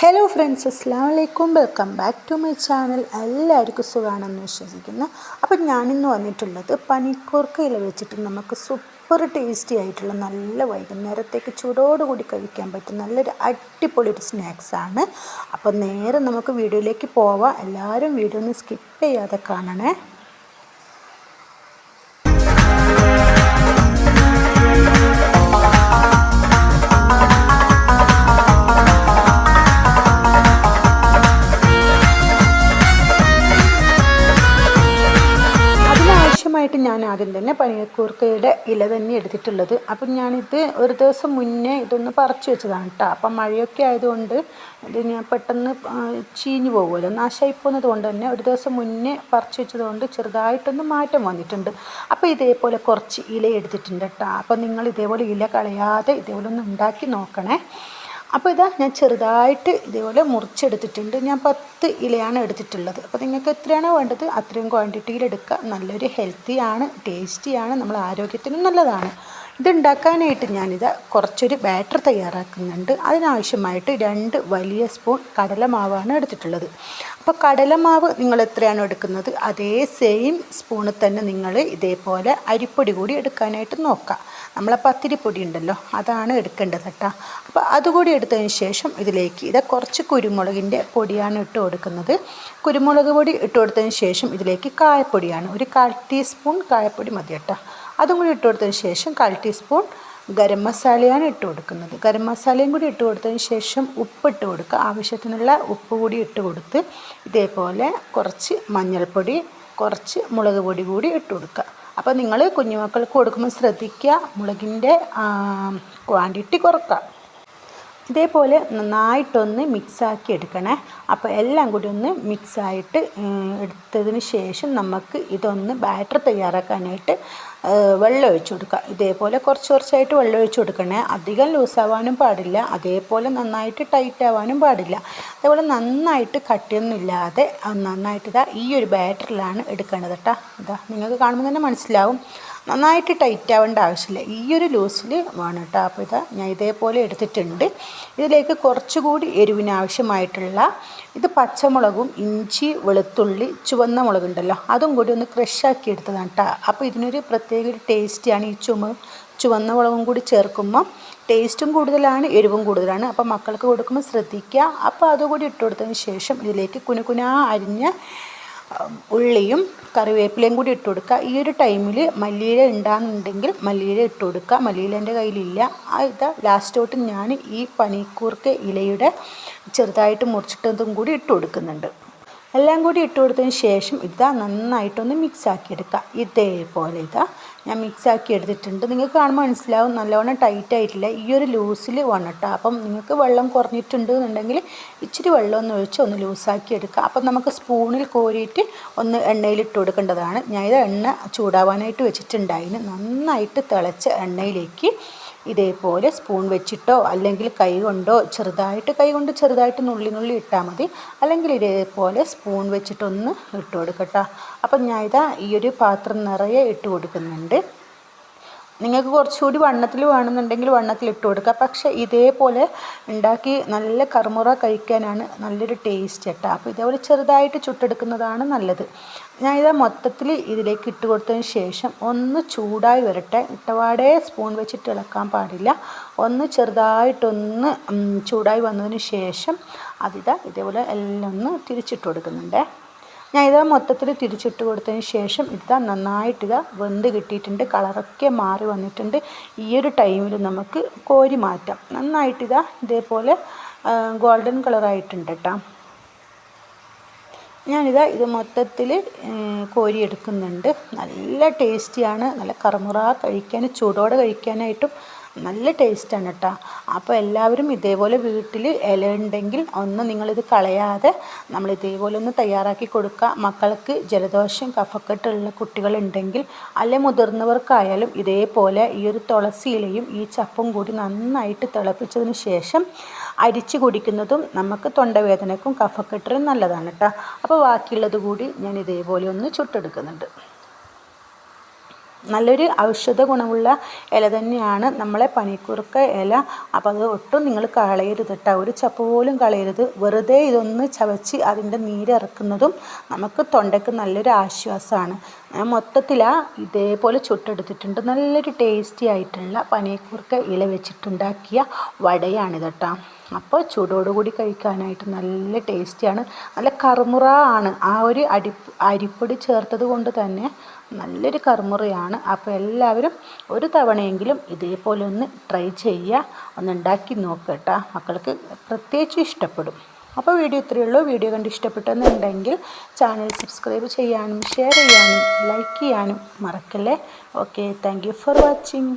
Hello friends അസ്സാം വലൈക്കും welcome back to my channel എല്ലാവർക്കും സുഖമാണെന്ന് വിശ്വസിക്കുന്നു. അപ്പം ഞാനിന്ന് വന്നിട്ടുള്ളത് പനിക്കൂർക്ക ഇല വെച്ചിട്ട് നമുക്ക് സൂപ്പർ ടേസ്റ്റി ആയിട്ടുള്ള നല്ല വൈകുന്നേരത്തേക്ക് ചൂടോടുകൂടി കഴിക്കാൻ പറ്റും നല്ലൊരു അടിപൊളി ഒരു സ്നാക്സാണ് അപ്പം നേരെ നമുക്ക് വീഡിയോയിലേക്ക് പോവാം. എല്ലാവരും വീഡിയോ ഒന്ന് സ്കിപ്പ് ചെയ്യാതെ കാണണേ. അതിനാവശ്യമായിട്ട് ഞാൻ ആദ്യം തന്നെ പനിയക്കൂർക്കയുടെ ഇല തന്നെ എടുത്തിട്ടുള്ളത്. അപ്പം ഞാനിത് ഒരു ദിവസം മുന്നേ ഇതൊന്ന് പറിച്ചു വെച്ചതാണ് കേട്ടോ അപ്പം മഴയൊക്കെ ആയതുകൊണ്ട് ഇത് ഞാൻ പെട്ടെന്ന് ചീഞ്ഞു പോകുമല്ലോ നാശമായി പോകുന്നത് കൊണ്ട് തന്നെ ഒരു ദിവസം മുന്നേ പറിച്ചു വെച്ചതുകൊണ്ട് ചെറുതായിട്ടൊന്ന് മാറ്റം വന്നിട്ടുണ്ട്. അപ്പോൾ ഇതേപോലെ കുറച്ച് ഇല എടുത്തിട്ടുണ്ട് കേട്ടോ അപ്പം നിങ്ങൾ ഇതേപോലെ ഇല കളയാതെ ഇതേപോലെ ഒന്ന് ഉണ്ടാക്കി നോക്കണേ. അപ്പോൾ ഇതാ ഞാൻ ചെറുതായിട്ട് ഇതേപോലെ മുറിച്ചെടുത്തിട്ടുണ്ട്. ഞാൻ പത്ത് ഇലയാണ് എടുത്തിട്ടുള്ളത്. അപ്പോൾ നിങ്ങൾക്ക് എത്രയാണോ വേണ്ടത് അത്രയും ക്വാണ്ടിറ്റിയിൽ എടുക്കുക. നല്ലൊരു ഹെൽത്തിയാണ് ടേസ്റ്റിയാണ് നമ്മൾ ആരോഗ്യത്തിനും നല്ലതാണ്. ഇതുണ്ടാക്കാനായിട്ട് ഞാനിത് കുറച്ചൊരു ബാറ്റർ തയ്യാറാക്കുന്നുണ്ട്. അതിനാവശ്യമായിട്ട് രണ്ട് വലിയ സ്പൂൺ കടലമാവാണ് എടുത്തിട്ടുള്ളത്. അപ്പോൾ കടലമാവ് നിങ്ങൾ എത്രയാണോ എടുക്കുന്നത് അതേ സെയിം സ്പൂണിൽ തന്നെ നിങ്ങൾ ഇതേപോലെ അരിപ്പൊടി കൂടി എടുക്കാനായിട്ട് നോക്കാം. നമ്മളെ പത്തിരിപ്പൊടി ഉണ്ടല്ലോ അതാണ് എടുക്കേണ്ടത് കേട്ടോ. അപ്പോൾ അതുകൂടി എടുത്തതിന് ശേഷം ഇതിലേക്ക് ഇത് കുറച്ച് കുരുമുളകിന്റെ പൊടിയാണ് ഇട്ട് കൊടുക്കുന്നത്. കുരുമുളക് പൊടി ഇട്ട് കൊടുത്തതിന് ശേഷം ഇതിലേക്ക് കായപ്പൊടിയാണ്. ഒരു കാൽ ടീസ്പൂൺ കായപ്പൊടി മതി കേട്ടോ. അതും കൂടി ഇട്ട് കൊടുത്തതിന് ശേഷം കാൽ ടീസ്പൂൺ ഗരം മസാലയാണ് ഇട്ട് കൊടുക്കുന്നത് ഗരം മസാലയും കൂടി ഇട്ട് കൊടുത്തതിന് ശേഷം ഉപ്പ് ഇട്ട് കൊടുക്കുക ആവശ്യത്തിനുള്ള ഉപ്പ് കൂടി ഇട്ട് കൊടുത്ത് ഇതേപോലെ കുറച്ച് മഞ്ഞൾപ്പൊടി കുറച്ച് മുളക് പൊടി കൂടി ഇട്ട് കൊടുക്കുക അപ്പോൾ നിങ്ങൾ കുഞ്ഞുമക്കൾക്ക് കൊടുക്കുമ്പോൾ ശ്രദ്ധിക്കുക. മുളകിന്റെ ക്വാണ്ടിറ്റി കുറക്കുക. ഇതേപോലെ നന്നായിട്ടൊന്ന് മിക്സാക്കി എടുക്കണേ. അപ്പോൾ എല്ലാം കൂടി ഒന്ന് മിക്സായിട്ട് എടുത്തതിന് ശേഷം നമുക്ക് ഇതൊന്ന് ബാറ്റർ തയ്യാറാക്കാനായിട്ട് വെള്ളം ഒഴിച്ചു കൊടുക്കുക ഇതേപോലെ കുറച്ച് കുറച്ചായിട്ട് വെള്ളം ഒഴിച്ചു കൊടുക്കണേ. അധികം ലൂസാവാനും പാടില്ല. അതേപോലെ നന്നായിട്ട് ടൈറ്റ് ആവാനും പാടില്ല. അതേപോലെ നന്നായിട്ട് കട്ടിയൊന്നുമില്ലാതെ നന്നായിട്ട് ഇതാ ഈ ഒരു ബാറ്ററിലാണ് എടുക്കേണ്ടത് കേട്ടോ ഇതാ നിങ്ങൾക്ക് കാണുമ്പോൾ തന്നെ മനസ്സിലാവും. നന്നായിട്ട് ടൈറ്റ് ആവേണ്ട ആവശ്യമില്ല. ഈ ഒരു ലൂസിൽ വേണം കേട്ടോ അപ്പോൾ ഇതാ ഞാൻ ഇതേപോലെ എടുത്തിട്ടുണ്ട്. ഇതിലേക്ക് കുറച്ചുകൂടി എരിവിന് ആവശ്യമായിട്ടുള്ള ഇത് പച്ചമുളകും ഇഞ്ചി വെളുത്തുള്ളി ചുവന്ന മുളകുണ്ടല്ലോ. അതും കൂടി ഒന്ന് ക്രഷാക്കി എടുത്തതാണ് കേട്ടോ അപ്പോൾ ഇതിനൊരു പ്രത്യേക ഒരു ടേസ്റ്റിയാണ് ഈ ചുമ ചുവന്ന മുളകും കൂടി ചേർക്കുമ്പോൾ ടേസ്റ്റും കൂടുതലാണ് എരിവും കൂടുതലാണ്. അപ്പോൾ മക്കൾക്ക് കൊടുക്കുമ്പോൾ ശ്രദ്ധിക്കുക അപ്പോൾ അതുകൂടി ഇട്ട് കൊടുത്തതിന് ശേഷം ഇതിലേക്ക് കുനുകുനാ അരിഞ്ഞ ഉള്ളിയും കറിവേപ്പിലയും കൂടി ഇട്ട് കൊടുക്കുക. ഈ ഒരു ടൈമിൽ മല്ലിയില ഉണ്ടാകുന്നുണ്ടെങ്കിൽ മല്ലിയില ഇട്ട് കൊടുക്കുക. മല്ലിയില എന്റെ കയ്യിലില്ല. ആ ഇത് ലാസ്റ്റോട്ട് ഞാൻ ഈ പനിക്കൂർക്ക ഇലയുടെ ചെറുതായിട്ട് മുറിച്ചിട്ടതും കൂടി ഇട്ട് കൊടുക്കുന്നുണ്ട്. എല്ലാം കൂടി ഇട്ട് കൊടുത്തതിന് ശേഷം ഇതാ നന്നായിട്ടൊന്ന് മിക്സ് ആക്കി എടുക്കുക. ഇതേപോലെ ഇതാ ഞാൻ മിക്സ് ആക്കി എടുത്തിട്ടുണ്ട്. നിങ്ങൾക്ക് കാണുമ്പോൾ മനസ്സിലാവും നല്ലവണ്ണം ടൈറ്റ് ആയിട്ടില്ല. ഈ ഒരു ലൂസിൽ വേണം അപ്പം നിങ്ങൾക്ക് വെള്ളം കുറഞ്ഞിട്ടുണ്ട് എന്നുണ്ടെങ്കിൽ ഇച്ചിരി വെള്ളം ഒന്ന് ഒഴിച്ച് ഒന്ന് ലൂസാക്കി എടുക്കുക. അപ്പം നമുക്ക് സ്പൂണിൽ കോരിയിട്ട് ഒന്ന് എണ്ണയിലിട്ട് കൊടുക്കേണ്ടതാണ്. ഞാൻ ഇത് എണ്ണ ചൂടാവാനായിട്ട് വെച്ചിട്ടുണ്ടായിരുന്നു നന്നായിട്ട് തിളച്ച എണ്ണയിലേക്ക് ഇതേപോലെ സ്പൂൺ വെച്ചിട്ടോ അല്ലെങ്കിൽ കൈ കൊണ്ടോ ചെറുതായിട്ട് കൈ കൊണ്ട് ചെറുതായിട്ട് നുള്ളി നുള്ളി ഇട്ടാൽ മതി. അല്ലെങ്കിൽ ഇതേപോലെ സ്പൂൺ വെച്ചിട്ടൊന്ന് ഇട്ട് കൊടുക്കട്ടോ. അപ്പം ഞാൻ ഇതാ ഈ ഒരു പാത്രം നിറയെ ഇട്ട് കൊടുക്കുന്നുണ്ട്. നിങ്ങൾക്ക് കുറച്ചുകൂടി വണ്ണത്തിൽ വേണമെന്നുണ്ടെങ്കിൽ വണ്ണത്തിൽ ഇട്ട് കൊടുക്കുക. പക്ഷേ ഇതേപോലെ ഉണ്ടാക്കി നല്ല കറുമുറ കഴിക്കാനാണ് നല്ലൊരു ടേസ്റ്റ് കേട്ടോ അപ്പോൾ ഇതേപോലെ ചെറുതായിട്ട് ചുട്ടെടുക്കുന്നതാണ് നല്ലത്. ഞാൻ ഇത് മൊത്തത്തിൽ ഇതിലേക്ക് ഇട്ട് കൊടുത്തതിന് ശേഷം ഒന്ന് ചൂടായി വരട്ടെ. ഇട്ടപാടെ സ്പൂൺ വെച്ചിട്ട് ഇളക്കാൻ പാടില്ല. ഒന്ന് ചെറുതായിട്ടൊന്ന് ചൂടായി വന്നതിന് ശേഷം അതിതാ ഇതേപോലെ എല്ലാം ഒന്ന് തിരിച്ചിട്ട് കൊടുക്കുന്നുണ്ടേ. ഞാൻ ഇത് മൊത്തത്തിൽ തിരിച്ചിട്ട് കൊടുത്തതിന് ശേഷം ഇതാ നന്നായിട്ട് ഇതാ വെന്ത് കിട്ടിയിട്ടുണ്ട്. കളറൊക്കെ മാറി വന്നിട്ടുണ്ട്. ഈ ഒരു ടൈമിൽ നമുക്ക് കോരി മാറ്റാം. നന്നായിട്ട് ഇതാ ഇതേപോലെ ഗോൾഡൻ കളറായിട്ടുണ്ട് കേട്ടോ ഞാനിതാ ഇത് മൊത്തത്തിൽ കോരി എടുക്കുന്നുണ്ട്. നല്ല ടേസ്റ്റിയാണ്. നല്ല കറുമുറ കഴിക്കാൻ ചൂടോടെ കഴിക്കാനായിട്ടും നല്ല ടേസ്റ്റാണ് കേട്ടോ അപ്പോൾ എല്ലാവരും ഇതേപോലെ വീട്ടിൽ ഇല ഉണ്ടെങ്കിൽ ഒന്ന് നിങ്ങളിത് കളയാതെ നമ്മൾ ഇതേപോലെ ഒന്ന് തയ്യാറാക്കി കൊടുക്കുക. മക്കൾക്ക് ജലദോഷം കഫക്കെട്ടുള്ള കുട്ടികളുണ്ടെങ്കിൽ അല്ലെ മുതിർന്നവർക്കായാലും ഇതേപോലെ ഈ ഒരു തുളസി ഇലയും ഈ ചപ്പും കൂടി നന്നായിട്ട് തിളപ്പിച്ചതിന് ശേഷം അരിച്ച് കുടിക്കുന്നതും നമുക്ക് തൊണ്ടവേദനക്കും കഫക്കെട്ടിനും നല്ലതാണ് കേട്ടോ അപ്പോൾ ബാക്കിയുള്ളത് കൂടി ഞാൻ ഇതേപോലെ ഒന്ന് ചുട്ടെടുക്കുന്നുണ്ട്. നല്ലൊരു ഔഷധ ഗുണമുള്ള ഇല തന്നെയാണ് നമ്മളെ പനിക്കൂർക്ക ഇല. അപ്പോൾ അത് ഒട്ടും നിങ്ങൾ കളയരുത് കേട്ടോ ഒരു ചപ്പ് പോലും കളയരുത്. വെറുതെ ഇതൊന്ന് ചവച്ച് അതിന്റെ നീരിറക്കുന്നതും നമുക്ക് തൊണ്ടയ്ക്ക് നല്ലൊരു ആശ്വാസമാണ്. ഞാൻ മൊത്തത്തിലാ ഇതേപോലെ ചുട്ടെടുത്തിട്ടുണ്ട്. നല്ലൊരു ടേസ്റ്റി ആയിട്ടുള്ള പനിക്കൂർക്ക ഇല വെച്ചിട്ടുണ്ടാക്കിയ വടയാണിത് കേട്ടോ അപ്പോൾ ചൂടോടുകൂടി കഴിക്കാനായിട്ട് നല്ല ടേസ്റ്റിയാണ്. നല്ല കറുമുറ ആണ്. ആ ഒരു അടി അരിപ്പൊടി ചേർത്തത് കൊണ്ട് തന്നെ നല്ലൊരു കറുമുറയാണ്. അപ്പോൾ എല്ലാവരും ഒരു തവണയെങ്കിലും ഇതേപോലെ ഒന്ന് ട്രൈ ചെയ്യുക. ഒന്ന് ഉണ്ടാക്കി നോക്കുക മക്കൾക്ക് പ്രത്യേകിച്ച് ഇഷ്ടപ്പെടും. അപ്പോൾ വീഡിയോ ഇത്രയേ ഉള്ളൂ. വീഡിയോ കണ്ട് ഇഷ്ടപ്പെട്ടെന്നുണ്ടെങ്കിൽ ചാനൽ സബ്സ്ക്രൈബ് ചെയ്യാനും ഷെയർ ചെയ്യാനും ലൈക്ക് ചെയ്യാനും മറക്കല്ലേ? ഓക്കെ. Thank for watching.